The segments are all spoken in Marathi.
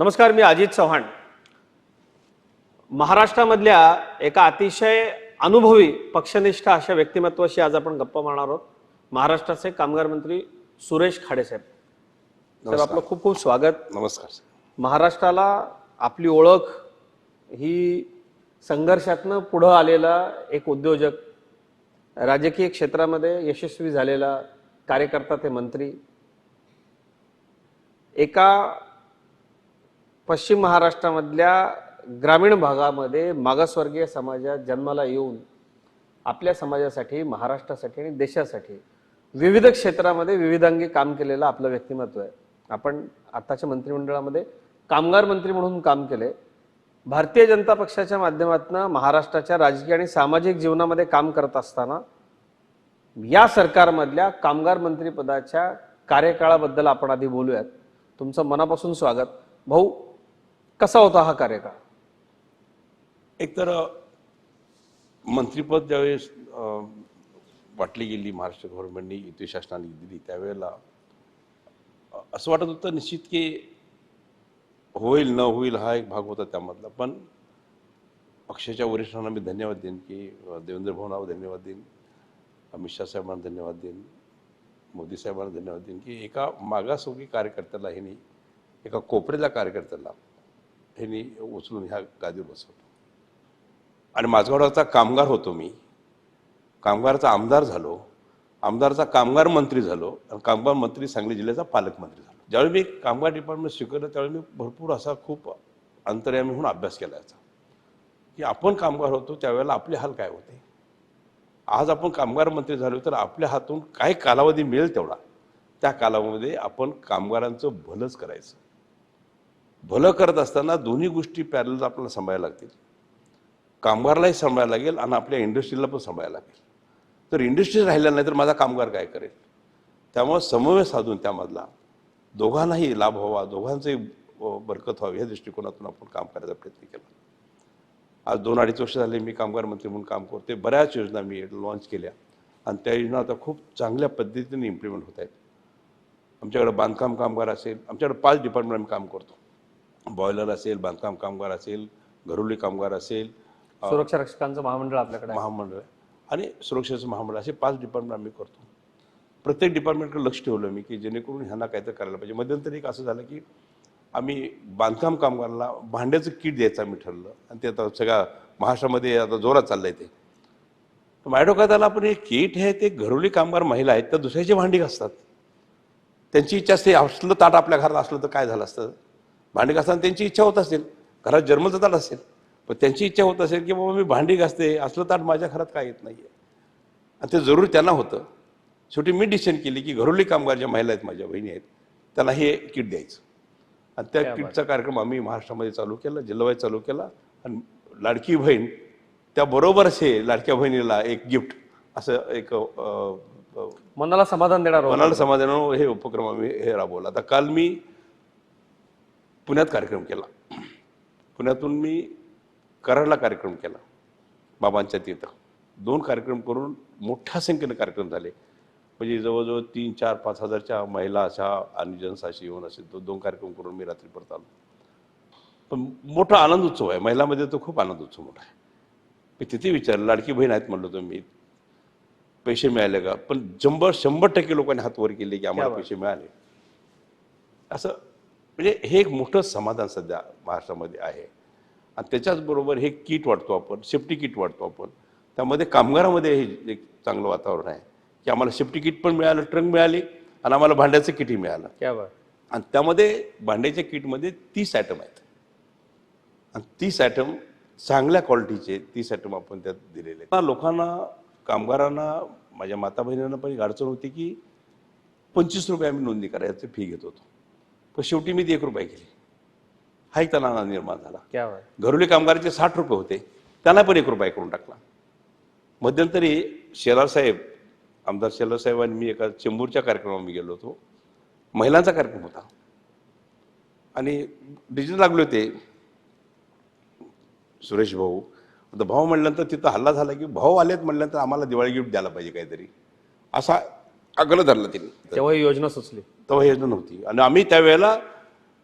नमस्कार मी अजित चव्हाण. महाराष्ट्रामधल्या एका अतिशय अनुभवी पक्षनिष्ठ अशा व्यक्तिमत्वाशी आज आपण गप्पा मारणार आहोत. महाराष्ट्राचे कामगार मंत्री सुरेश खाडेसाहेब साहेब. नमस्कार. आपलं खूप खूप स्वागत. नमस्कार महाराष्ट्राला आपली ओळख ही संघर्षातनं पुढं आलेला एक उद्योजक राजकीय क्षेत्रामध्ये यशस्वी झालेला कार्यकर्ता ते मंत्री. एका पश्चिम महाराष्ट्रामधल्या ग्रामीण भागामध्ये मागासवर्गीय समाजात जन्माला येऊन आपल्या समाजासाठी महाराष्ट्रासाठी आणि देशासाठी विविध क्षेत्रामध्ये विविधांगी काम केलेलं आपलं व्यक्तिमत्व आहे. आपण आताच्या मंत्रिमंडळामध्ये कामगार मंत्री म्हणून काम केले. भारतीय जनता पक्षाच्या माध्यमातून महाराष्ट्राच्या राजकीय आणि सामाजिक जीवनामध्ये काम करत असताना या सरकारमधल्या कामगार मंत्रीपदाच्या कार्यकाळाबद्दल आपण आधी बोलूयात. तुमचं मनापासून स्वागत. भाऊ कसा होता हा कार्यकाळ? एकतर अ, मंत्रीपद ज्यावेळेस वाटली गेली महाराष्ट्र गव्हर्नमेंटनी युती शासनाने दिली त्यावेळेला असं वाटत होतं निश्चित की होईल न होईल हा एक भाग होता त्यामधला. पण पक्षाच्या वरिष्ठांना मी धन्यवाद देईन की देवेंद्र भवनावर धन्यवाद देईन अमित शाह साहेबांना धन्यवाद देईन मोदी साहेबांना धन्यवाद देईन की एका मागासोगी कार्यकर्त्याला ह्यांनी एका कोपऱ्याला कार्यकर्त्याला ह्यांनी उचलून ह्या गादीवर बसवतो आणि माझगावचा कामगार होतो मी. कामगारचा आमदार झालो. आमदारचा कामगार मंत्री झालो. आणि कामगार मंत्री सांगली जिल्ह्याचा पालकमंत्री झालो. ज्यावेळी मी कामगार डिपार्टमेंट शिकवलं त्यावेळी मी भरपूर असा खूप अंतर्यामी म्हणून अभ्यास केला याचा. की आपण कामगार होतो त्यावेळेला आपले हाल काय होते? आज आपण कामगार मंत्री झालो तर आपल्या हातून काय कालावधी मिळेल तेवढा? त्या कालावधीमध्ये आपण कामगारांचं भलंच करायचं. भलं करत असताना दोन्ही गोष्टी पॅरल आपल्याला सांभाळायला लागतील. कामगारलाही सांभाळायला लागेल आणि आपल्या इंडस्ट्रीला पण सांभाळायला लागेल. तर इंडस्ट्री राहिल्या नाही तर माझा कामगार काय करेल? त्यामुळं समन्वय साधून त्यामधला दोघांनाही लाभ व्हावा दोघांचंही बरकत व्हावी या दृष्टिकोनातून आपण काम करायचा प्रयत्न केला. आज दोन अडीच वर्ष झाले मी कामगार मंत्री म्हणून काम करते बऱ्याच योजना मी लॉन्च केल्या आणि त्या योजना आता खूप चांगल्या पद्धतीने इम्प्लिमेंट होत आहेत. आमच्याकडे बांधकाम कामगार असेल आमच्याकडे पाच डिपार्टमेंट आम्ही काम करतो. बॉयलर असेल बांधकाम कामगार असेल घरोली कामगार असेल सुरक्षा रक्षकांचं महामंडळ आपल्याकडे. महामंडळ आणि सुरक्षेचं महामंडळ असे पाच डिपार्टमेंट आम्ही करतो. प्रत्येक डिपार्टमेंटकडे लक्ष ठेवलं मी की जेणेकरून ह्यांना काहीतरी करायला पाहिजे. मध्यंतरी एक असं झालं की आम्ही बांधकाम कामगाराला भांड्याचं किट द्यायचं आम्ही ठरलं. आणि ते आता सगळ्या महाराष्ट्रामध्ये आता जोरात चाललंय ते. डोक्यात आलं आपण हे किट हे ते घरोली कामगार महिला आहेत तर दुसऱ्याची भांडी घासतात. त्यांची इच्छा असते असलं ताट आपल्या घरात असलं तर काय झालं असतं? भांडी घासताना त्यांची इच्छा होत असेल. घरात जन्मचं ताट असेल. पण त्यांची इच्छा होत असेल की बाबा मी भांडी घासते असलं ताट माझ्या घरात काय येत नाहीये. आणि ते जरूर त्यांना होतं. शेवटी मी डिसिजन केली की घरोली कामगार ज्या महिला आहेत माझ्या बहिणी आहेत त्याला हे किट द्यायचं. आणि त्या. किटचा कार्यक्रम आम्ही महाराष्ट्रामध्ये चालू केला जिल्हावाईज चालू केला. आणि लाडकी बहीण त्याबरोबरच हे लाडक्या बहिणीला एक गिफ्ट असं एक मनाला समाधान देणार. मनाला समाधान हे उपक्रम आम्ही हे राबवला. आता काल मी पुण्यात कार्यक्रम केला. पुण्यातून मी कराडला कार्यक्रम केला बाबांच्या तिथं. दोन कार्यक्रम करून मोठ्या संख्येने कार्यक्रम झाले. म्हणजे जवळजवळ तीन चार पाच हजारच्या महिला अशा आणि जनसाशी येऊन असे तो दोन कार्यक्रम करून मी रात्री परत आलो. पण मोठा आनंद उत्सव आहे. महिलामध्ये तो खूप आनंद उत्सव मोठा आहे. मी तिथे विचारलं लाडकी बहीण आहेत? म्हणलो तो मी पैसे मिळाले का? पण शंभर शंभर टक्के लोकांनी हात वर केले की आम्हाला. पैसे मिळाले. असं म्हणजे हे एक मोठं समाधान सध्या महाराष्ट्रामध्ये आहे. आणि त्याच्याचबरोबर हे किट वाटतो आपण सेफ्टी किट वाटतो आपण. त्यामध्ये कामगारामध्ये हे एक चांगलं वातावरण आहे की आम्हाला सेफ्टी किट पण मिळालं ट्रंक मिळाली आणि आम्हाला भांड्याचं किटही मिळालं. आणि त्यामध्ये भांड्याच्या किटमध्ये तीस आयटम आहेत. आणि तीस आयटम चांगल्या क्वालिटीचे तीस आयटम आपण त्यात दिलेले आहेत. लोकांना कामगारांना माझ्या माता बहिणींना पण अडचण होती की पंचवीस रुपये आम्ही नोंदणी करायची फी घेत होतो. पण शेवटी मी ती एक रुपये केली. हा एक त्यांना निर्माण झाला. घरोली कामगाराचे साठ रुपये होते. त्यांना पण एक रुपया करून टाकला. मध्यंतरी शेलार साहेब आमदार शेलार साहेब आणि मी एका चेंबूरच्या कार्यक्रमात मी गेलो होतो. महिलांचा कार्यक्रम होता. आणि डिजिटल लागले होते. सुरेश भाऊ. आता भाऊ म्हणल्यानंतर तिथं हल्ला झाला की भाऊ आलेत म्हणल्यानंतर आम्हाला दिवाळी गिफ्ट द्यायला पाहिजे काहीतरी. असा आग्रह धरला त्यांनी. तेव्हा ही योजना सुचली. तेव्हा योजना नव्हती. आणि आम्ही त्यावेळेला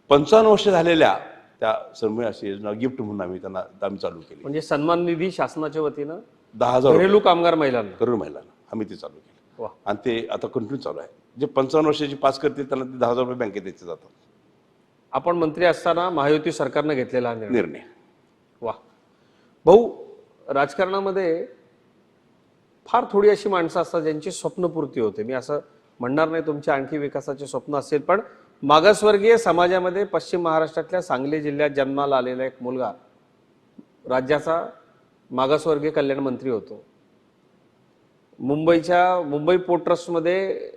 पंचावन्न वर्ष झालेल्या त्या सर्व अशी योजना गिफ्ट म्हणून आम्ही त्यांना आम्ही चालू केली. म्हणजे सन्मान निधी शासनाच्या वतीनं दहा हजार घरेलू कामगार महिलांना. करोड महिलांना. आम्ही ते चालू केलं. आणि ते आता कंटिन्यू चालू आहे. जे पंचावन्न वर्षाची पास करतील त्यांना ते दहा हजार रुपये बँकेत द्यायचे जातात. आपण मंत्री असताना महायुती सरकारनं घेतलेला निर्णय. वा. भाऊ राजकारणामध्ये फार थोडी अशी माणसं असतात ज्यांची स्वप्नपूर्ती होते. मी असं म्हणणार नाही तुमच्या आणखी विकासाचे स्वप्न असेल पण मागासवर्गीय समाजामध्ये पश्चिम महाराष्ट्रातल्या सांगली जिल्ह्यात जन्माला आलेला एक मुलगा राज्याचा मागासवर्गीय कल्याण मंत्री होतो. मुंबईच्या मुंबई पोर्ट ट्रस्टमध्ये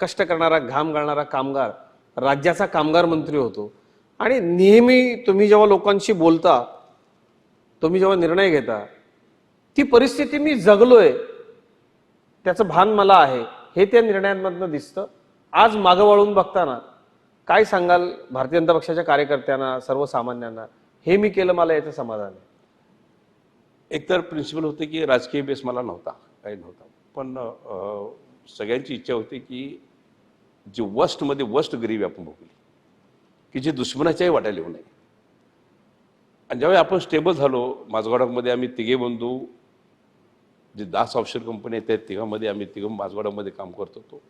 कष्ट करणारा घाम घालणारा कामगार राज्याचा कामगार मंत्री होतो. आणि नेहमी तुम्ही जेव्हा लोकांशी बोलता तुम्ही जेव्हा निर्णय घेता ती परिस्थिती मी जगलोय. त्याचं भान मला आहे. हे त्या निर्णयांमधनं दिसतं. आज मागं वळून बघताना काय सांगाल भारतीय जनता पक्षाच्या कार्यकर्त्यांना सर्वसामान्यांना? हे मी केलं मला याचं समाधान आहे. एकतर प्रिन्सिपल होते की राजकीय बेस मला नव्हता काही नव्हता. पण सगळ्यांची इच्छा होती की जी वस्टमध्ये वस्ट गरिबी आपण भोगली की जे दुश्मनाच्याही वाटायला येऊ नये. आणि ज्यावेळी आपण स्टेबल झालो माझगावडामध्ये आम्ही तिघे बंधू जे दास ऑफशोर कंपनी आहेत त्या तिघांमध्ये आम्ही तिघं माझगावमध्ये काम करत होतो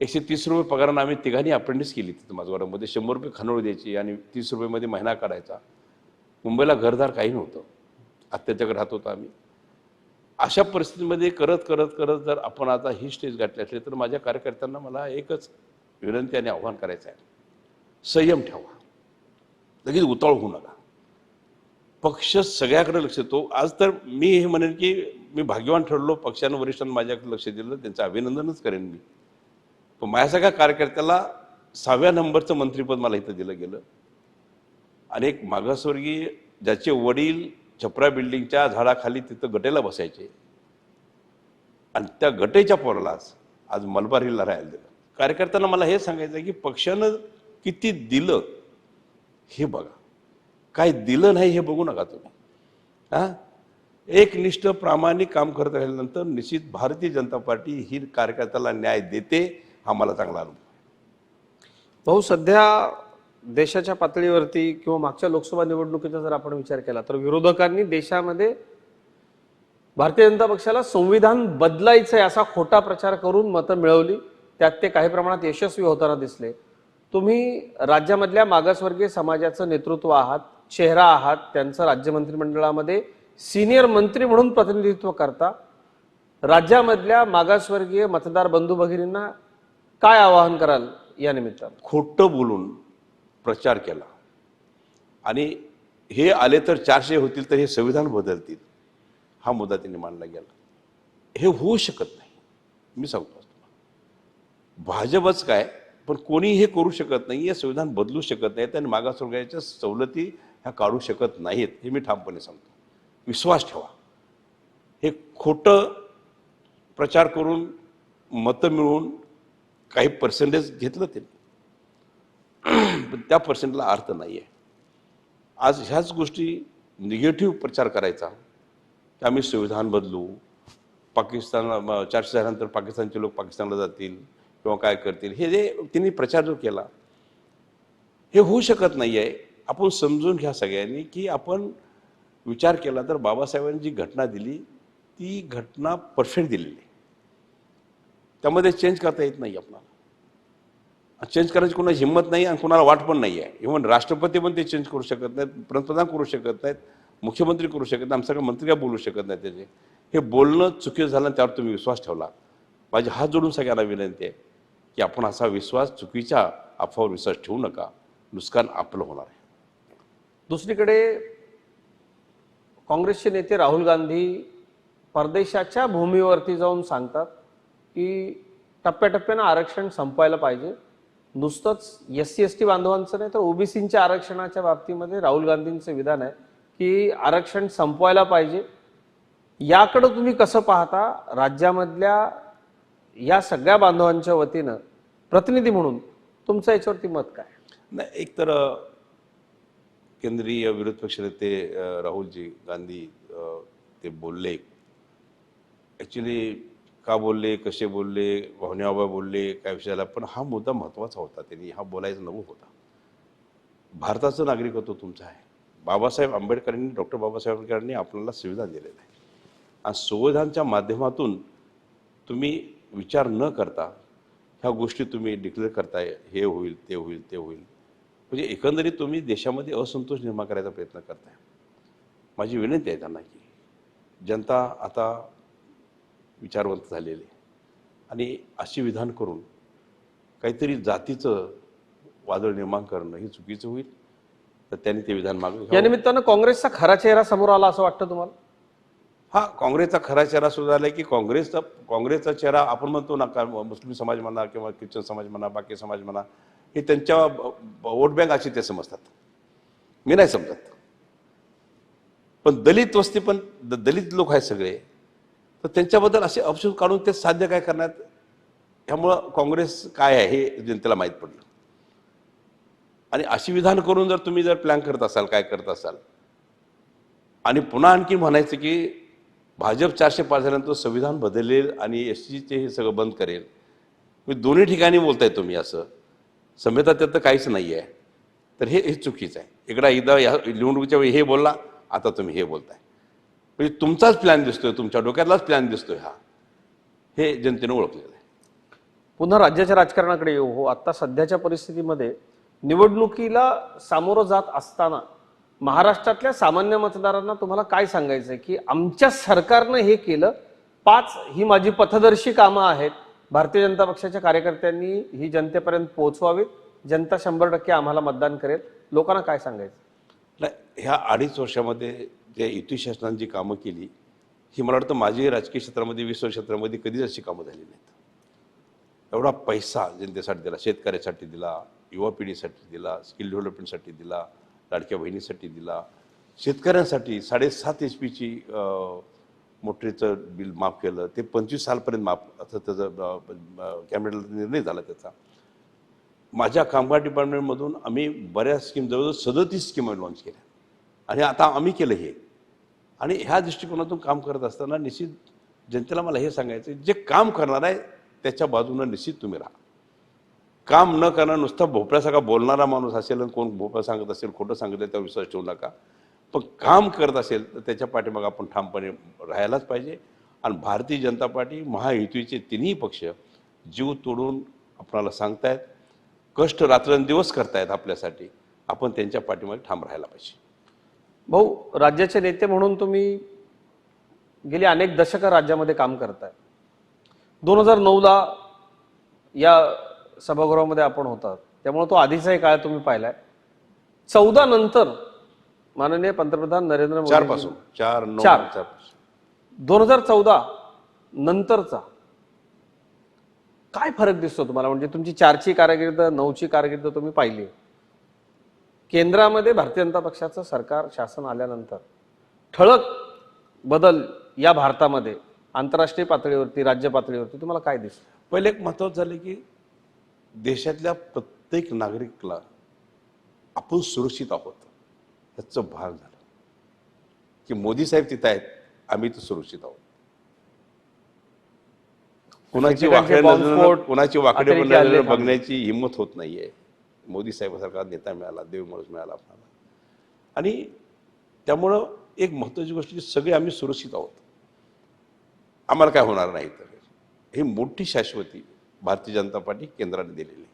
एकशे तीस रुपये पगारानं आम्ही तिघांनी अप्रेंटिस केली तिथं माझगावमध्ये शंभर रुपये खानोळ द्यायची आणि तीस रुपयेमध्ये महिना काढायचा. मुंबईला घरदार काही नव्हतं. आत्याच्याकडे राहत होतो आम्ही. अशा परिस्थितीमध्ये करत करत करत जर आपण आता ही स्टेज गाठली असली तर माझ्या कार्यकर्त्यांना मला एकच विनंती आणि आव्हान करायचं आहे. संयम ठेवा. लगेच उताळ होऊ नका. पक्ष सगळ्याकडे लक्ष देतो. आज तर मी हे म्हणेन की मी भाग्यवान ठरलो पक्षानं वरिष्ठांनी माझ्याकडे लक्ष दिलं त्यांचं अभिनंदनच करेन मी. पण माझ्या सगळ्या कार्यकर्त्याला सहाव्या नंबरचं मंत्रिपद मला इथं दिलं गेलं. आणि एक मागासवर्गीय ज्याचे वडील छपरा बिल्डिंगच्या झाडाखाली तिथं गटेला बसायचे. आणि त्या गटेच्या पोरालाच आज मलबार हिलला राहायला दिलं. कार्यकर्त्यांना मला हे सांगायचं आहे की पक्षानं किती दिलं हे बघा. काय दिलं नाही हे बघू नका तुम्ही. हा? एकनिष्ठ प्रामाणिक काम करत राहिल्यानंतर निश्चित भारतीय जनता पार्टी ही कार्यकर्त्याला न्याय देते हा मला चांगला अनुभव भाऊ सध्या देशाच्या पातळीवरती किंवा मागच्या लोकसभा निवडणुकीचा जर आपण विचार केला तर विरोधकांनी देशामध्ये भारतीय जनता पक्षाला संविधान बदलायचंय असा खोटा प्रचार करून मतं मिळवली त्यात ते काही प्रमाणात यशस्वी होताना दिसले. तुम्ही राज्यामधल्या मागासवर्गीय समाजाचं नेतृत्व आहात चेहरा आहात त्यांचं राज्य मंत्रिमंडळामध्ये सिनियर मंत्री म्हणून प्रतिनिधित्व करता. राज्यामधल्या मागासवर्गीय मतदार बंधू भगिनींना काय आवाहन कराल या निमित्तानं? खोटं बोलून प्रचार केला. आणि हे आले तर चारशे होतील तर हे संविधान बदलतील हा मुद्दा त्यांनी मांडला गेला. हे होऊ शकत नाही. मी सांगतो भाजपच काय पण कोणी हे करू शकत नाही हे संविधान बदलू शकत नाही आणि मागासवर्गाच्या सवलती ह्या काढू शकत नाहीत हे मी ठामपणे सांगतो. विश्वास ठेवा. हे खोटं प्रचार करून मतं मिळवून काही पर्सेंटेज घेतलं ते. पण त्या पर्सेंटला अर्थ नाही आहे आज ह्याच गोष्टी निगेटिव्ह प्रचार करायचा. की आम्ही संविधान बदलू. पाकिस्तान चारशे झाल्यानंतर पाकिस्तानचे लोक पाकिस्तानला जातील किंवा काय करतील. हे जे त्यांनी प्रचार जो केला हे होऊ शकत नाही आहे आपण समजून घ्या सगळ्यांनी की आपण विचार केला तर बाबासाहेबांनी जी घटना दिली ती घटना परफेक्ट दिलेली. त्यामध्ये चेंज करता येत नाही आपल्याला. चेंज करायची कोणाची हिंमत नाही आणि कोणाला वाट पण नाही आहे. इव्हन राष्ट्रपती पण ते चेंज करू शकत नाहीत पंतप्रधान करू शकत नाहीत मुख्यमंत्री करू शकत नाही आमच्याकडे मंत्री काय बोलू शकत नाही त्याचे. हे बोलणं चुकीचं झालं आणि त्यावर तुम्ही विश्वास ठेवला. माझे हात जोडून सगळ्यांना विनंती आहे की आपण असा विश्वास चुकीच्या अफवावर विश्वास ठेवू नका. नुकसान आपलं होणार आहे. दुसरीकडे काँग्रेसचे नेते राहुल गांधी परदेशाच्या भूमीवरती जाऊन सांगतात की टप्प्याटप्प्यानं आरक्षण संपवायला पाहिजे. नुसतंच एस सी एस टी बांधवांचं नाही तर ओबीसींच्या आरक्षणाच्या बाबतीमध्ये राहुल गांधींचं विधान आहे की आरक्षण संपवायला पाहिजे. याकडं तुम्ही कसं पाहता? राज्यामधल्या या सगळ्या बांधवांच्या वतीनं प्रतिनिधी म्हणून तुमचं याच्यावरती मत काय? नाही एक तर केंद्रीय विरोध पक्षनेते राहुलजी गांधी ते बोलले. ॲक्च्युली का बोलले कसे बोलले भावनेबाबा बोलले काय विषयाला पण हा मुद्दा महत्त्वाचा होता त्यांनी हा बोलायचा नको होता. भारताचं नागरिकत्व तुमचं आहे. बाबासाहेब आंबेडकरांनी डॉक्टर बाबासाहेब आंबेडकरांनी आपल्याला संविधान दिलेलं आहे. आणि संविधानच्या माध्यमातून तुम्ही विचार न करता ह्या गोष्टी तुम्ही डिक्लेअर करताय हे होईल ते होईल ते होईल. म्हणजे एकंदरीत तुम्ही देशामध्ये असंतोष निर्माण करायचा प्रयत्न करताय. माझी विनंती आहे त्यांना की जनता आता विचारवंत झालेली आहे. आणि अशी विधान करून काहीतरी जातीचं वादळ निर्माण करणं हे चुकीचं होईल. तर त्यांनी ते विधान मागे या. निमित्तानं काँग्रेसचा खरा चेहरा समोर आला असं वाटतं तुम्हाला? हा काँग्रेसचा खरा चेहरा सुरू झाला की काँग्रेसचा काँग्रेसचा चेहरा आपण म्हणतो ना का मुस्लिम समाज म्हणा किंवा ख्रिश्चन समाज म्हणा बाकी समाज म्हणा हे त्यांच्या वोट बँक अशी ते समजतात. मी नाही समजत. पण दलित वस्ती पण द- दलित लोक आहेत सगळे. तर त्यांच्याबद्दल असे अपशोध काढून ते साध्य काय करण्यात ह्यामुळं काँग्रेस काय आहे हे जनतेला माहीत पडलं. आणि अशी विधान करून जर तुम्ही जर प्लॅन करत असाल काय करत असाल. आणि पुन्हा आणखी म्हणायचं की भाजप चारशे पाच झाल्यानंतर संविधान बदलेल आणि एस सीचे हे सगळं बंद करेल. मी दोन्ही ठिकाणी बोलताय तुम्ही असं. संहिता त्यात तर काहीच नाही आहे तर हे हे चुकीचं आहे. इकडं एकदा या निवडणुकीच्या वेळी हे बोलला आता तुम्ही हे बोलताय. म्हणजे तुमचाच प्लॅन दिसतोय तुमच्या डोक्यातलाच प्लॅन दिसतोय हा. हे जनतेनं ओळखलेलं आहे. पुन्हा राज्याच्या राजकारणाकडे येऊ. हो आता सध्याच्या परिस्थितीमध्ये निवडणुकीला सामोरं जात असताना महाराष्ट्रातल्या सामान्य मतदारांना तुम्हाला काय सांगायचं आहे की आमच्या सरकारनं हे केलं पाच ही माझी पथदर्शी कामं आहेत. भारतीय जनता पक्षाच्या कार्यकर्त्यांनी ही जनतेपर्यंत पोहोचवावीत. जनता शंभर टक्के आम्हाला मतदान करेल. लोकांना काय सांगायचं? नाही ह्या अडीच वर्षामध्ये जे युती शासनाने जी कामं केली ही मला वाटतं माझी राजकीय क्षेत्रामध्ये वीस क्षेत्रामध्ये कधीच अशी कामं झाली नाहीत. एवढा पैसा जनतेसाठी दिला शेतकऱ्यासाठी दिला युवा पिढीसाठी दिला स्किल डेव्हलपमेंटसाठी दिला लाडक्या बहिणीसाठी दिला. शेतकऱ्यांसाठी साडेसात एच पीची मोटरीचं बिल माफ केलं ते पंचवीस सालपर्यंत माफ असं त्याचं कॅबिनेटला निर्णय झाला त्याचा. माझ्या कामगार डिपार्टमेंटमधून आम्ही बऱ्याच स्कीम जवळजवळ सदतीस स्कीम लॉन्च केल्या. आणि आता आम्ही केलं हे. आणि ह्या दृष्टिकोनातून काम करत असताना निश्चित जनतेला मला हे सांगायचं जे काम करणार आहे त्याच्या बाजूनं निश्चित तुम्ही राहा. काम न करणार नुसता भोपळ्यासारखा बोलणारा माणूस असेल आणि कोण भोपळा सांगत असेल खोटं सांगितलं त्यावर विश्वास ठेवू नका. पण काम करत असेल तर त्याच्या पाठीमागे आपण ठामपणे राहायलाच पाहिजे. आणि भारतीय जनता पार्टी महायुतीचे तिन्ही पक्ष जीव तोडून आपणाला सांगतायत कष्ट रात्रंदिवस करतायत आपल्यासाठी. आपण त्यांच्या पाठीमागे ठाम राहायला पाहिजे. भाऊ राज्याचे नेते म्हणून तुम्ही गेली अनेक दशकं राज्यामध्ये काम करताय. दोन हजार नऊला या सभागृहामध्ये आपण होतात. त्यामुळे तो आधीचाही काळ तुम्ही पाहिलाय. चौदा नंतर माननीय पंतप्रधान नरेंद्र चार मोदी पासून चार नऊ चार. चारपासून. दोन हजार चौदा नंतरचा काय फरक दिसतो तुम्हाला? म्हणजे तुमची चारची कारकीर्द नऊची कारकीर्द तुम्ही पाहिली. केंद्रामध्ये भारतीय जनता पक्षाचं सरकार शासन आल्यानंतर ठळक बदल या भारतामध्ये आंतरराष्ट्रीय पातळीवरती राज्य पातळीवरती तुम्हाला काय दिसतं? पहिले एक महत्वाचं झालं की देशातल्या प्रत्येक नागरिकला आपण सुरक्षित आहोत. ह्याचं भाग झालं. की मोदी साहेब तिथं आहेत आम्ही तर सुरक्षित आहोत. कुणाची वाकडे कुणाची वाकडे. बघण्याची हिंमत होत नाहीये. मोदी साहेबासारखा नेता मिळाला देव माणूस मिळाला आपल्याला. आणि त्यामुळं एक महत्वाची गोष्ट की सगळे आम्ही सुरक्षित आहोत. आम्हाला काय होणार नाही तर ही मोठी शाश्वती भारतीय जनता पार्टी केंद्राने दिलेली आहे.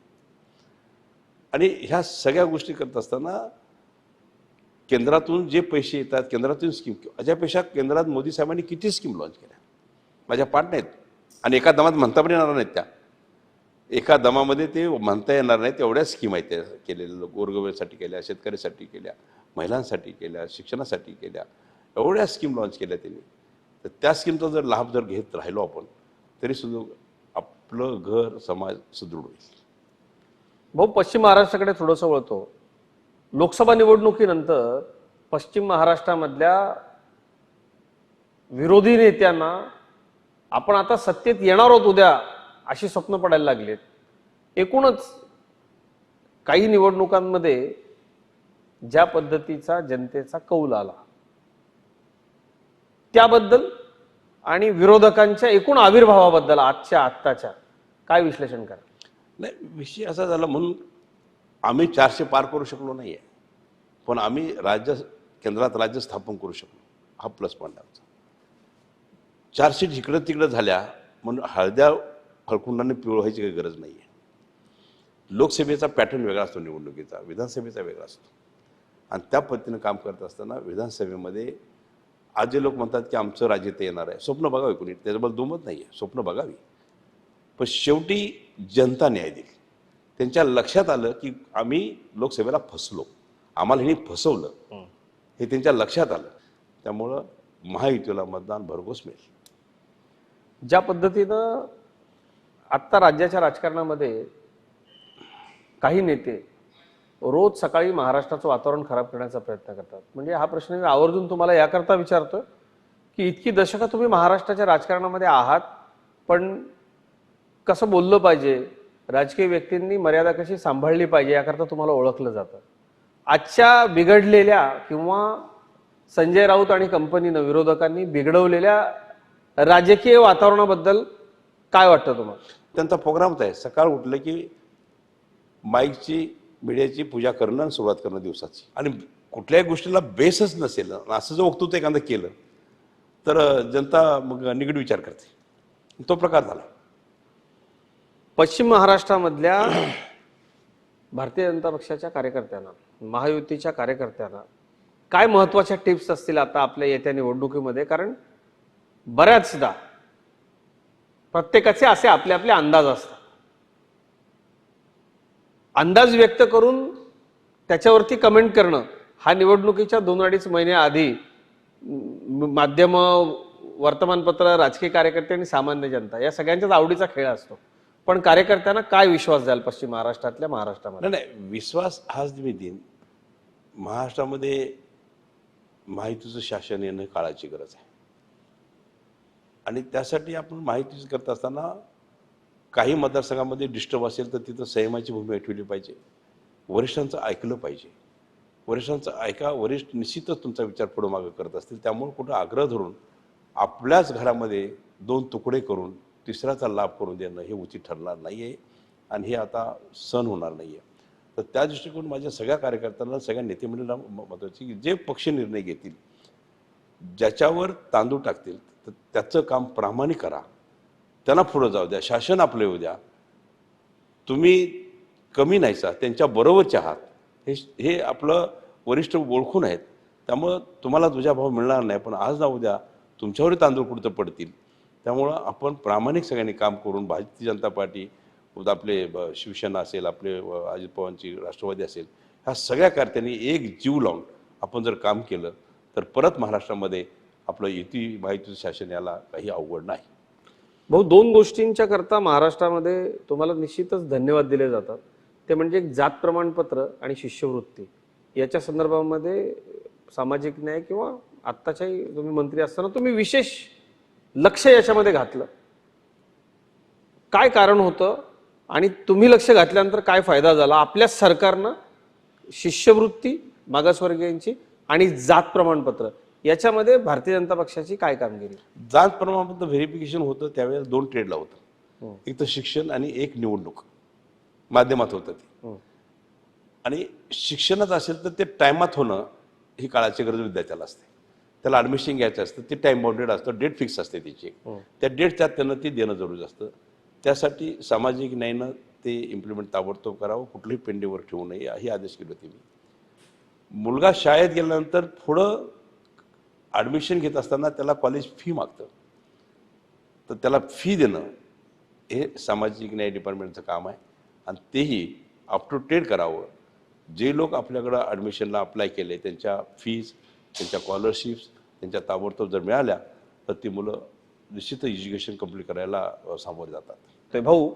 आणि ह्या सगळ्या गोष्टी करत असताना केंद्रातून जे पैसे येतात केंद्रातून स्कीम याच्यापेक्षा केंद्रात मोदी साहेबांनी किती स्कीम लॉन्च केल्या? माझ्या पाठ नाहीत. आणि एका दमात म्हणता पण येणार नाहीत त्या. एका दमामध्ये ते म्हणता येणार नाहीत एवढ्या स्कीम आहेत त्या केलेल्या गोरगरिबांसाठी केल्या शेतकऱ्यासाठी केल्या महिलांसाठी केल्या शिक्षणासाठी केल्या एवढ्या स्कीम लॉन्च केल्या त्यांनी. तर त्या स्कीमचा जर लाभ जर घेत राहिलो आपण तरी सुद्धा आपलं घर समाज सुदृढ होईल. भाऊ पश्चिम महाराष्ट्राकडे थोडंसं वळतो. लोकसभा निवडणुकीनंतर पश्चिम महाराष्ट्रामधल्या विरोधी नेत्यांना आपण आता सत्तेत येणार आहोत उद्या अशी स्वप्न पडायला लागलीत. एकूणच काही निवडणुकांमध्ये ज्या पद्धतीचा जनतेचा कौल आला त्याबद्दल आणि विरोधकांच्या एकूण आविर्भावाबद्दल आजच्या आत्ताच्या काय विश्लेषण करा? नाही विषय असा झाला म्हणून आम्ही चारशे पार करू शकलो नाही आहे पण आम्ही राज्य केंद्रात राज्य स्थापन करू शकलो. हा प्लस पॉईंट आमचा. चारशे जिकडं इकडं तिकडं झाल्या म्हणून हळद्या हळकुंडाने व्हायची काही गरज नाही आहे लोकसभेचा पॅटर्न वेगळा असतो निवडणुकीचा विधानसभेचा वेगळा असतो. आणि त्या पद्धतीनं काम करत असताना विधानसभेमध्ये आज जे लोक म्हणतात की आमचं राज्य ते येणार आहे स्वप्न बघावे कोणी? त्याच्याबद्दल दुमत नाही आहे स्वप्न बघावी. पण शेवटी जनता न्याय देईल. त्यांच्या लक्षात आलं की आम्ही लोकसभेला फसलो. आम्हाला ह्यांनी फसवलं. हे. त्यांच्या लक्षात आलं. त्यामुळं महायुतीला मतदान भरघोस मिळेल. ज्या पद्धतीनं आत्ता राज्याच्या राजकारणामध्ये काही नेते रोज सकाळी महाराष्ट्राचं वातावरण खराब करण्याचा प्रयत्न करतात. म्हणजे हा प्रश्न मी आवर्जून तुम्हाला याकरता विचारतोय की इतकी दशकं तुम्ही महाराष्ट्राच्या राजकारणामध्ये आहात पण कसं बोललं पाहिजे? राजकीय व्यक्तींनी मर्यादा कशी सांभाळली पाहिजे याकरता तुम्हाला ओळखलं जातं. आजच्या बिघडलेल्या किंवा संजय राऊत आणि कंपनीनं विरोधकांनी बिघडवलेल्या राजकीय वातावरणाबद्दल काय वाटतं तुम्हाला? त्यांचा प्रोग्रामच आहे. सकाळ उठलं की माईकची मीडियाची पूजा करणं आणि सुरुवात करणं दिवसाची. आणि कुठल्याही गोष्टीला बेसच नसेल असं जर वक्तृत्व एखादं केलं तर जनता मग निगड विचार करते. तो प्रकार झाला. पश्चिम महाराष्ट्रामधल्या भारतीय जनता पक्षाच्या कार्यकर्त्यांना महायुतीच्या कार्यकर्त्यांना काय महत्त्वाच्या टिप्स असतील आता आपल्या येत्या निवडणुकीमध्ये? कारण बऱ्याचदा प्रत्येकाचे असे आपले आपले अंदाज असतात. अंदाज व्यक्त करून त्याच्यावरती कमेंट करणं हा निवडणुकीच्या दोन अडीच महिन्याआधी माध्यम वर्तमानपत्र राजकीय कार्यकर्ते आणि सामान्य जनता या सगळ्यांच्याच आवडीचा खेळ असतो. पण कार्यकर्त्यांना काय विश्वास द्याल पश्चिम महाराष्ट्रातल्या महाराष्ट्रामध्ये? नाही नाही विश्वास हाच मी देईन. महाराष्ट्रामध्ये माहितीचं शासन येणं काळाची गरज आहे. आणि त्यासाठी आपण माहितीच करत असताना काही मतदारसंघामध्ये डिस्टर्ब असेल तर तिथं संयमाची भूमिका ठेवली पाहिजे. वरिष्ठांचं ऐकलं पाहिजे. वरिष्ठांचं ऐका वरिष्ठ निश्चितच तुमचा विचार पुढं मागं करत असतील. त्यामुळे कुठं आग्रह धरून आपल्याच घरामध्ये दोन तुकडे करून तिसऱ्याचा लाभ करून देणं हे उचित ठरणार नाही आहे आणि हे आता सण होणार नाही आहे तर त्या दृष्टिकोन माझ्या सगळ्या कार्यकर्त्यांना सगळ्या नेतेमंडळीला महत्त्वाची की जे पक्ष निर्णय घेतील ज्याच्यावर तांदूळ टाकतील तर त्याचं काम प्रामाणिक करा. त्यांना पुढं जाऊ द्या शासन आपलं येऊ द्या. तुम्ही कमी नाहीसा त्यांच्या बरोबरचे आहात. हे हे आपलं वरिष्ठ ओळखून आहेत. त्यामुळं तुम्हाला तुझा भाव मिळणार नाही पण आज ना उद्या तुमच्यावरही तांदूळ कुठं पडतील? त्यामुळं आपण प्रामाणिक सगळ्यांनी काम करून भारतीय जनता पार्टी आपले ब- शिवसेना असेल आपले अजित पवारांची राष्ट्रवादी असेल ह्या सगळ्या कार्त्यांनी एक जीव लावून आपण जर काम केलं तर परत महाराष्ट्रामध्ये आपलं युती माहितीचं शासन याला काही अवघड नाही. भाऊ दोन गोष्टींच्या करता महाराष्ट्रामध्ये तुम्हाला निश्चितच धन्यवाद दिले जातात. ते म्हणजे एक जात प्रमाणपत्र आणि शिष्यवृत्ती. याच्या संदर्भामध्ये सामाजिक न्याय किंवा आत्ताच्याही तुम्ही मंत्री असताना तुम्ही विशेष लक्ष याच्यामध्ये घातलं. काय कारण होतं आणि तुम्ही लक्ष घातल्यानंतर काय फायदा झाला? आपल्या सरकारनं शिष्यवृत्ती मागासवर्गीयांची आणि जात प्रमाणपत्र याच्यामध्ये भारतीय जनता पक्षाची काय कामगिरी? जात प्रमाणपत्र व्हेरिफिकेशन होतं त्यावेळेला दोन ट्रेडला हं. होतं एक तर शिक्षण आणि एक निवडणूक. माध्यमात होतं ते. हं. आणि शिक्षणात असेल तर ते टायमात होणं ही काळाची गरज विद्यार्थ्याला असते. त्याला ॲडमिशन घ्यायचं असतं ते टाईम बाउंडेड असतं डेट फिक्स असते त्याची त्या डेटच्या त्यांना ते देणं जरुरी असतं. त्यासाठी सामाजिक न्यायानं ते इम्प्लिमेंट ताबडतोब करावं कुठलंही पेंडीवर ठेवू नये ही आदेश केले होते मी. मुलगा शाळेत गेल्यानंतर पुढं ॲडमिशन घेत असताना त्याला कॉलेज फी मागतं. तर त्याला फी देणं हे सामाजिक न्याय डिपार्टमेंटचं काम आहे. आणि तेही अप टू डेट करावं. जे लोक आपल्याकडं ॲडमिशनला अप्लाय केले त्यांच्या फीज त्यांच्या स्कॉलरशिप्स त्यांच्या ताबडतोब जर मिळाल्या तर ती मुलं निश्चित एज्युकेशन कंप्लीट करायला सामोरे जातात. ते भाऊ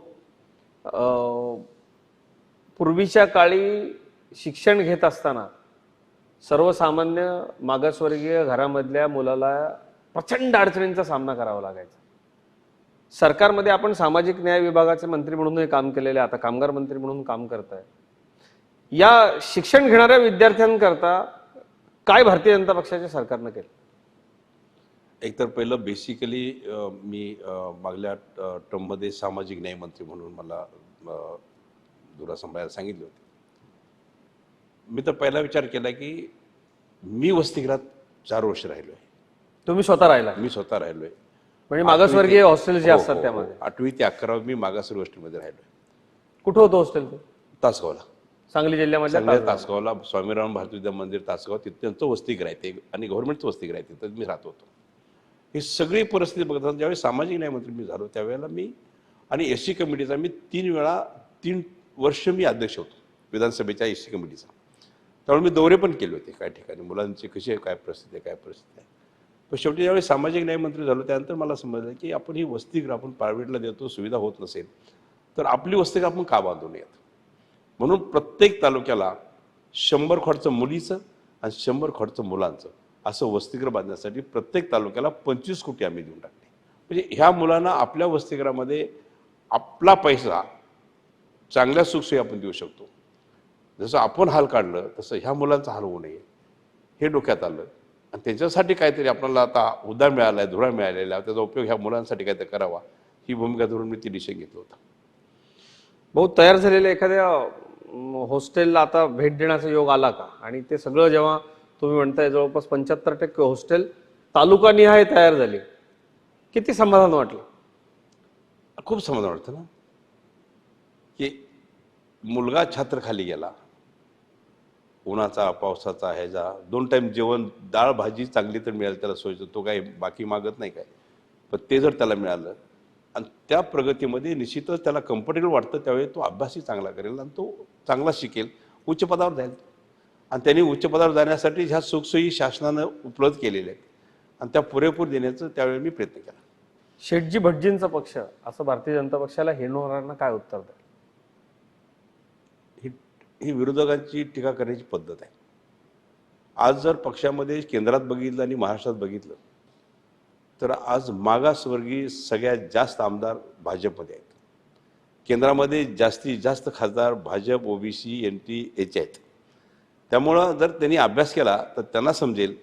पूर्वीच्या काळी शिक्षण घेत असताना सर्वसामान्य मागासवर्गीय घरामधल्या मुलाला प्रचंड अडचणींचा सामना करावा लागायचा. सरकारमध्ये आपण सामाजिक न्याय विभागाचे मंत्री म्हणून हे काम केलेले आता कामगार मंत्री म्हणून काम करत आहे या शिक्षण घेणाऱ्या विद्यार्थ्यांकरता काय भारतीय जनता पक्षाच्या सरकारनं केलं? एकतर पहिलं बेसिकली मी मागल्या टर्ममध्ये सामाजिक न्याय मंत्री म्हणून मला धुरा सांभाळायला सांगितले होते. मी तर पहिला विचार केला की मी वसतिगृहात चार वर्ष राहिलो आहे तुम्ही स्वतः राहिला मी स्वतः राहिलो आहे म्हणजे मागासवर्गीय हॉस्टेल जे हो, असतात हो, त्यामध्ये. हो. आठवी ते अकरावी मी मागासवर्गीय हॉस्टेलमध्ये राहिलो आहे कुठं होतं हॉस्टेल ते? तासगावला. सांगली जिल्ह्यामधल्या चांगल्या तासगावला स्वामीराम भारती विद्या मंदिर तासगाव तिथे त्यांचं वसतिगृह आहे. ते आणि गव्हर्नमेंटचं वसतिगृह आहे. तिथं मी राहत होतो. ही सगळी परिस्थिती बघताना ज्यावेळी सामाजिक न्यायमंत्री मी झालो त्यावेळेला मी आणि एस सी कमिटीचा मी तीन वेळा तीन वर्ष मी अध्यक्ष होतो विधानसभेच्या एस सी कमिटीचा. त्यामुळे मी दौरे पण केले होते काही ठिकाणी. मुलांची कशी आहे काय परिस्थिती आहे काय परिस्थिती आहे. पण शेवटी ज्यावेळी सामाजिक न्यायमंत्री झालो त्यानंतर मला समजलं की आपण ही वसतिगृह आपण प्रायव्हेटला देतो सुविधा होत नसेल तर आपली वसतिगृह आपण का बांधू नयेत? म्हणून प्रत्येक तालुक्याला शंभर खोडचं मुलीचं आणि शंभर खोडचं मुलांचं असं वसतिगृह बांधण्यासाठी प्रत्येक तालुक्याला पंचवीस कोटी आम्ही देऊन टाकले. म्हणजे ह्या मुलांना आपल्या वसतिगृहामध्ये आपला पैसा चांगल्या सुखसोयी आपण देऊ शकतो. जसं आपण हाल काढलं तसं ह्या मुलांचा हाल होऊ नये. हे डोक्यात आलं. आणि त्याच्यासाठी काहीतरी आपल्याला आता उदा मिळाला आहे धुरा मिळालेला आहे त्याचा उपयोग ह्या मुलांसाठी काहीतरी करावा. ही भूमिका धरून मी ती डिशन घेतलं होतं. भाऊ तयार झालेल्या एखाद्या हॉस्टेलला आता भेट देण्याचा योग आला का? आणि ते सगळं जेव्हा तुम्ही म्हणताय जवळपास पंच्याहत्तर टक्के हॉस्टेल तालुकानिहाय तयार झाली. किती समाधान वाटलं? खूप समाधान वाटतं ना? की मुलगा छात्र खाली गेला. उन्हाचा पावसाचा ह्याचा दोन टाईम जेवण डाळ भाजी चांगली तर मिळाली त्याला सोयीचं तो काही बाकी मागत नाही काय? पण ते जर त्याला मिळालं आणि त्या प्रगतीमध्ये निश्चितच त्याला कम्फर्टेबल वाटतं त्यावेळी तो अभ्यासही चांगला करेल आणि तो चांगला शिकेल. उच्च पदावर जाईल. आणि त्यांनी उच्च पदावर जाण्यासाठी ह्या सुखसोयी शासनानं उपलब्ध केलेल्या आहेत. आणि त्या पुरेपूर देण्याचं त्यावेळी मी प्रयत्न केला. शेठजी भटजींचा पक्ष असं भारतीय जनता पक्षाला हेरणाऱ्यांना काय उत्तर द्याल? ही ही विरोधकांची टीका करण्याची पद्धत आहे. आज जर पक्षामध्ये केंद्रात बघितलं आणि महाराष्ट्रात बघितलं तर आज मागासवर्गीय सगळ्यात जास्त आमदार भाजपमध्ये आहेत. केंद्रामध्ये जास्तीत जास्त खासदार भाजप ओबीसी एन टी याचे आहेत. त्यामुळं जर त्यांनी अभ्यास केला तर त्यांना समजेल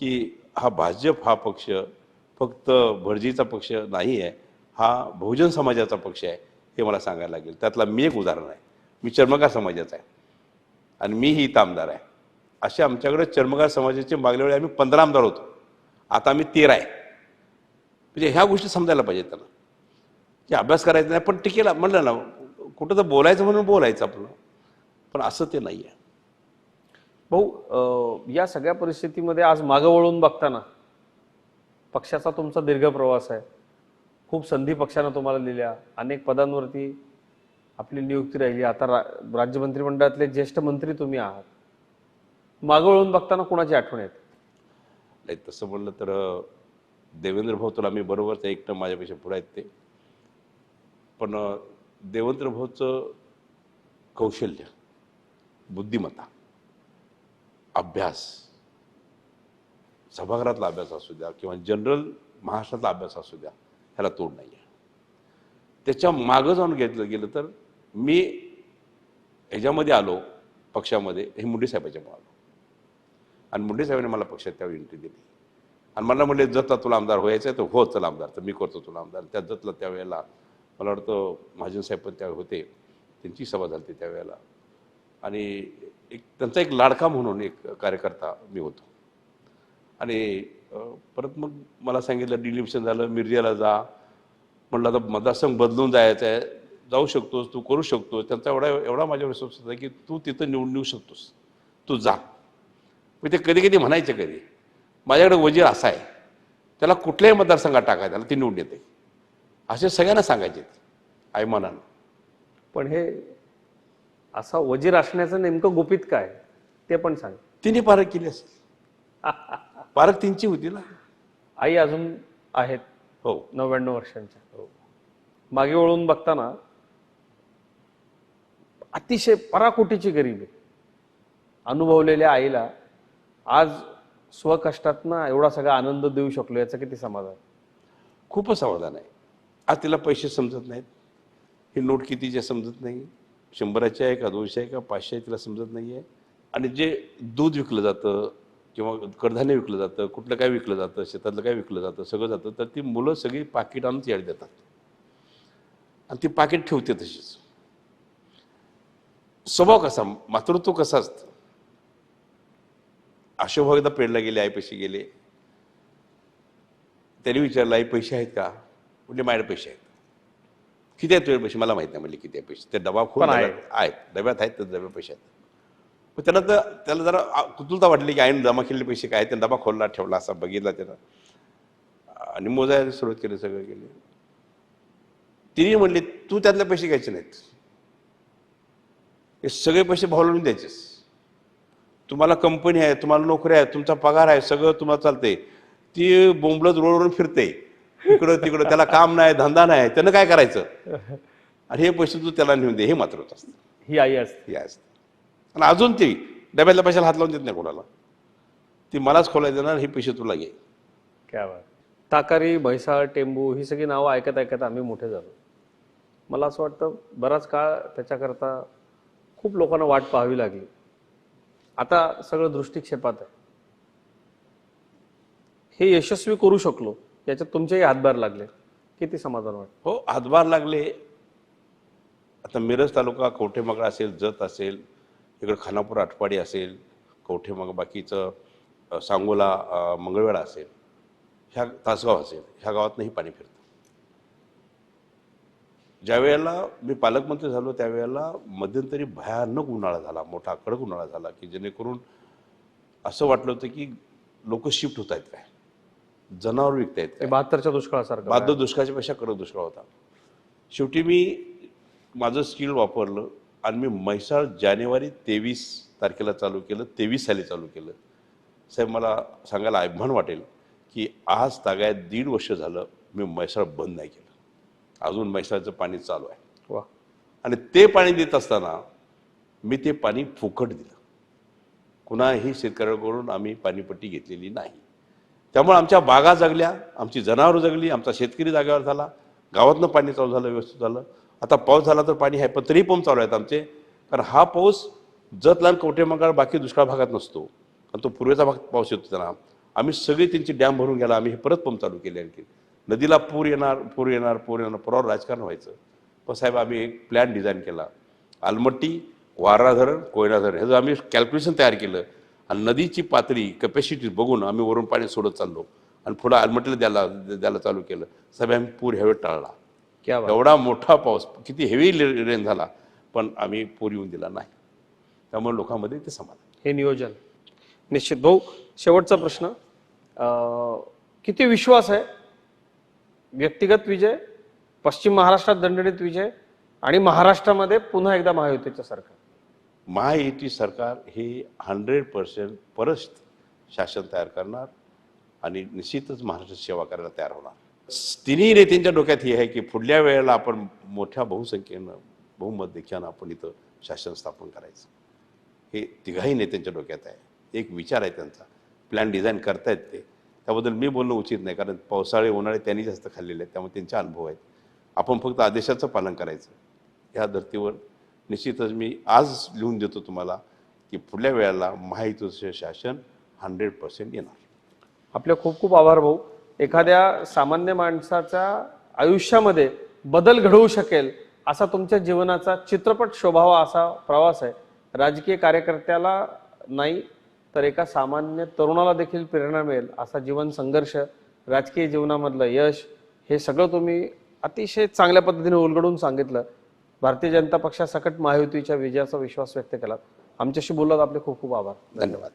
की हा भाजप हा पक्ष फक्त भरजीचा पक्ष नाही आहे हा बहुजन समाजाचा पक्ष आहे हे मला सांगायला लागेल. त्यातला मी एक उदाहरण आहे. मी चर्मकार समाजाचा आहे आणि मीही इथं आमदार आहे. असे आमच्याकडे चर्मकार समाजाचे मागल्या वेळी आम्ही पंधरा आमदार होतो. आता आम्ही तेरा आहे. म्हणजे ह्या गोष्टी समजायला पाहिजेत त्यांना. की अभ्यास करायचा नाही पण टिकेला म्हणलं ना कुठं तर बोलायचं म्हणून बोलायचं आपलं. पण असं ते नाही आहे भाऊ या सगळ्या परिस्थितीमध्ये आज मागं वळून बघताना पक्षाचा तुमचा दीर्घ प्रवास आहे. खूप संधी पक्षानं तुम्हाला दिल्या. अनेक पदांवरती आपली नियुक्ती राहिली. आता रा राज्य मंत्रिमंडळातले ज्येष्ठ मंत्री तुम्ही आहात. मागं वळून बघताना कुणाची आठवण येते? नाही तसं म्हणलं तर देवेंद्र भाऊ तुला मी बरोबरच एकटं माझ्यापेक्षा पुढे आहेत ते. पण देवेंद्र भाऊचं कौशल्य बुद्धिमत्ता अभ्यास सभागृहातला अभ्यास असू द्या किंवा जनरल महाराष्ट्रातला अभ्यास असू द्या ह्याला तोड नाही आहे त्याच्या मागं जाऊन घेतलं गेलं तर मी ह्याच्यामध्ये आलो पक्षामध्ये हे मुंडे साहेबाच्यामुळे आलो. आणि मुंडे साहेबांनी मला पक्षात त्यावेळी एंट्री दिली. आणि मला म्हणले जतला तुला आमदार व्हायचं आहे तर हो चला आमदार तर मी करतो तुला आमदार. त्या जतला त्यावेळेला मला वाटतं महाजन साहेब पण त्यावेळी होते त्यांची सभा झाली होती त्यावेळेला. आणि एक त्यांचा एक लाडका म्हणून एक कार्यकर्ता मी होतो. आणि परत मग मला सांगितलं डिलिव्हशन झालं मिरजेला जा. म्हणलं आता मतदारसंघ बदलून जायचं आहे जाऊ शकतोस तू करू शकतोस. त्यांचा एवढा एवढा माझ्यावर विश्वास होता की तू तिथं निवडून येऊ शकतोस. तू जा. मग ते कधी कधी म्हणायचे कधी. माझ्याकडे वजीर असा आहे. त्याला कुठल्याही मतदारसंघात टाकायचं त्याला ती निवडून येते. असे सगळ्यांना सांगायचे आयमानानं पण हे असा वजीर असण्याचं नेमकं गुपित काय? ते पण सांग. तिने पारख केली असेल. पारख तिची होती ना. आई अजून आहेत. हो. नव्याण्णव वर्षांच्या. हो. मागे वळून बघताना अतिशय पराकोटीची गरिबी अनुभवलेल्या आईला आज स्वकष्टातनं एवढा सगळा आनंद देऊ शकलो याचं किती समाधान? खूपच समाधान आहे. आज तिला पैसे समजत नाहीत. ही नोट कितीचे समजत नाही. शंभराचे आहे का दोनशे आहे का पाचशे आहे तिला समजत नाही आहे आणि जे दूध विकलं जातं किंवा कडधान्य विकलं जातं कुठलं काय विकलं जातं शेतातलं काय विकलं जातं सगळं जातं तर ती मुलं सगळी पाकिट आणून याड देतात. आणि ती पाकिट ठेवते तशीच. स्वभाव कसा मातृत्व कसा असतं? अशोक एकदा पेडला गेले आई पैसे गेले. त्यांनी विचारलं आई पैसे आहेत का? म्हणजे माझ्याकडे पैसे आहेत. किती आहेत तुझे पैसे? मला माहीत नाही. म्हणजे किती आहे पैसे? ते डबा खूप. आहेत. डब्यात आहेत तर डब्यात पैसे आहेत. मग त्याला तर त्याला जरा कुतूहलता वाटली की आईने जमा केलेले पैसे काय? त्याने डबा खोलला ठेवला असा बघितला त्यानं आणि मोजायला सुरुवात केली सगळं केली. तिने म्हणली तू त्यातले पैसे घ्यायचे नाहीत. हे सगळे पैसे भावलून द्यायचेस. तुम्हाला कंपनी आहे तुम्हाला नोकरी आहे तुमचा पगार आहे सगळं तुम्हाला चालतंय. ती बोंबलत रोडवरून फिरते. इकडं तिकडं त्याला काम नाही धंदा नाही त्यानं काय करायचं? आणि हे पैसे तू त्याला नेऊन दे हे मात्र होत असतं. ही आई असते. हे असतं. आणि अजून ती डब्यातल्या पैशाला हात लावून देत नाही कोणाला. ती मलाच खोलायला देणार हे पैसे तुला घे. क्या बात. ताकारी म्हैसाळ टेंबू ही सगळी नावं ऐकत ऐकत आम्ही मोठे झालो. मला असं वाटतं बराच काळ त्याच्याकरता खूप लोकांना वाट पाहावी लागली. आता सगळं दृष्टिक्षेपात आहे. हे यशस्वी करू शकलो याच्यात तुमचेही हातभार लागले. किती समाधान वाटतं? हो हातभार लागले. आता मिरज तालुका कवठेमगळ असेल जत असेल इकडं खानापूर आटपाडी असेल कवठेमग बाकीचं सांगोला मंगळवेळा असेल ह्या तासगाव असेल ह्या गावातनंही पाणी फिरतं. ज्या वेळेला मी पालकमंत्री झालो त्यावेळेला मध्यंतरी भयानक उन्हाळा झाला मोठा कडक उन्हाळा झाला की जेणेकरून असं वाटलं होतं की लोक शिफ्ट होत आहेत काय? जनावर विकत आहेत ते बहात्तरच्या दुष्काळासारखं बाध्य दुष्काळाच्या पेक्षा कडक दुष्काळ होता. शेवटी मी माझं स्किल वापरलं आणि मी म्हैसाळ जानेवारी तेवीस तारखेला चालू केलं तेवीस साली चालू केलं. साहेब मला सांगायला अभिमान वाटेल की आज तागायत दीड वर्ष झालं मी म्हैसाळ बंद नाही केलं. अजून म्हैसाळचं पाणी चालू आहे. वा. आणि ते पाणी देत असताना मी ते पाणी फुकट दिलं. कुणाही शेतकऱ्याकडून आम्ही पाणीपट्टी घेतलेली नाही. त्यामुळे आमच्या बागा जगल्या आमची जनावरं जगली आमचा शेतकरी जागेवर झाला. गावातनं पाणी चालू झालं व्यवस्थित झालं. आता पाऊस झाला तर पाणी आहे पण तरी पंप चालू आहेत आमचे. कारण हा पाऊस जत लहान कवठेमंगळ बाकी दुष्काळ भागात नसतो. आणि तो पूर्वेचा भाग पाऊस येतो त्यांना. आम्ही सगळे त्यांची डॅम भरून गेला आम्ही हे परत पंप चालू केले आणखी नदीला पूर येणार पूर येणार पूर येणार पुरावर राजकारण व्हायचं. पण साहेब आम्ही एक प्लॅन डिझाईन केला. आलमट्टी वारणा धरण कोयना धरण ह्याचं आम्ही कॅल्क्युलेशन तयार केलं आणि नदीची पातळी कपॅसिटी बघून आम्ही वरून पाणी सोडत चाललो आणि पुढं आलमट्टीला द्यायला द्यायला चालू केलं. साहेब आम्ही पूर ह्यावेळी टाळला. एवढा मोठा पाऊस किती हेवी रेन झाला पण आम्ही पूर येऊन दिला नाही. त्यामुळे लोकांमध्ये ते समाधान हे नियोजन. निश्चित. भाऊ शेवटचा प्रश्न. किती विश्वास आहे व्यक्तिगत विजय पश्चिम महाराष्ट्रात दणदणीत विजय आणि महाराष्ट्रामध्ये पुन्हा एकदा महायुतीचं सरकार. महायुती सरकार हे हंड्रेड पर्सेंट परस्त शासन तयार करणार आणि निश्चितच महाराष्ट्राची सेवा करायला तयार होणार. तिन्ही नेत्यांच्या डोक्यात हे आहे की पुढल्या वेळेला आपण मोठ्या बहुसंख्येनं बहुमत देखील आपण इथं शासन स्थापन करायचं. हे तिघाही नेत्यांच्या डोक्यात आहे. एक विचार आहे त्यांचा. प्लॅन डिझाईन करतायत ते. त्याबद्दल मी बोलणं उचित नाही कारण पावसाळे उन्हाळे त्यांनी जास्त खाल्लेले आहेत त्यामुळे त्यांचे अनुभव आहेत. आपण फक्त आदेशाचं पालन करायचं. ह्या धर्तीवर निश्चितच मी आज लिहून देतो तुम्हाला की पुढल्या वेळेला महायुतीचं शासन हंड्रेड पर्सेंट येणार. आपले खूप खूप आभार भाऊ. एखाद्या सामान्य माणसाच्या आयुष्यामध्ये बदल घडवू शकेल असा तुमच्या जीवनाचा चित्रपट शोभावा असा प्रवास आहे. राजकीय कार्यकर्त्याला नाही तर एका सामान्य तरुणाला देखील प्रेरणा मिळेल. असा जीवन संघर्ष राजकीय जीवनामधलं यश हे सगळं तुम्ही अतिशय चांगल्या पद्धतीने उलगडून सांगितलं. भारतीय जनता पक्षासकट महायुतीच्या विजयाचा विश्वास व्यक्त केला. आमच्याशी बोललात आपले खूप खूप आभार. धन्यवाद.